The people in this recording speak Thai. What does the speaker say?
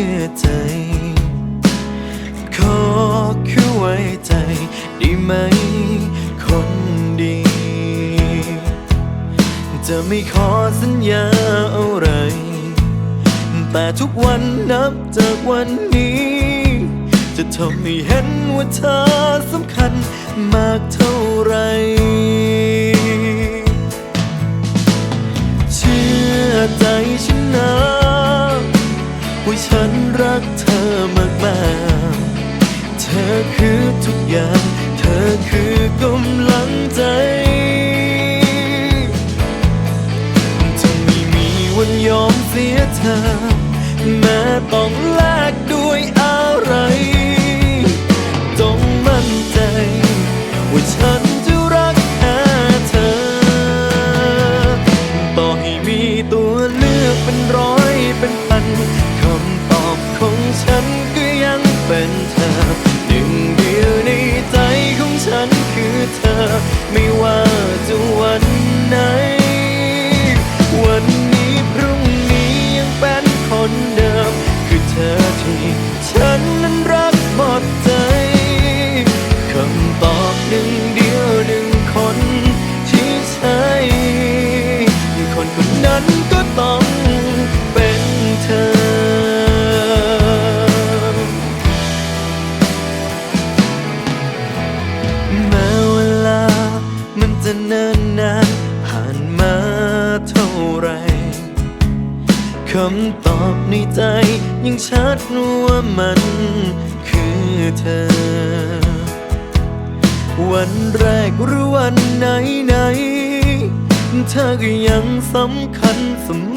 ชื่อใจ ขอคือไว้ใจได้ไหม คนดี จะไม่ขอสัญญาอะไร แต่ทุกวันนับจากวันนี้ จะทำให้เห็นว่าเธอสำคัญมากเท่าไรเชื่อใจฉันนะ ว่าฉันรักเธอมากมากเธอคือทุกอย่าง เธอคือกำลังใจจะไม่มีวันยอมเสียเธอ แม้ต้องแลกด้วยอะไรจงมั่นใจ ว่าฉันจะรักแค่เธอ ต่อให้มีตัวเลือกเป็นร้อยเป็นพัน ไหน วันนี้พรุ่งนี้ยังเป็นคนเดิม คือเธอที่ฉันนั้นรักหมดใจคำตอบหนึ่งเดียวหนึ่งคนที่ใช่คนคนนั้นก็ต้องเป็นเธอแม้เวลามันจะเนิ่นนานผ่าน คำตอบในใจ ยังชัดว่ามันคือเธอ วันแรกหรือวันไหนไหนเธอก็ยังสำคัญเสมอ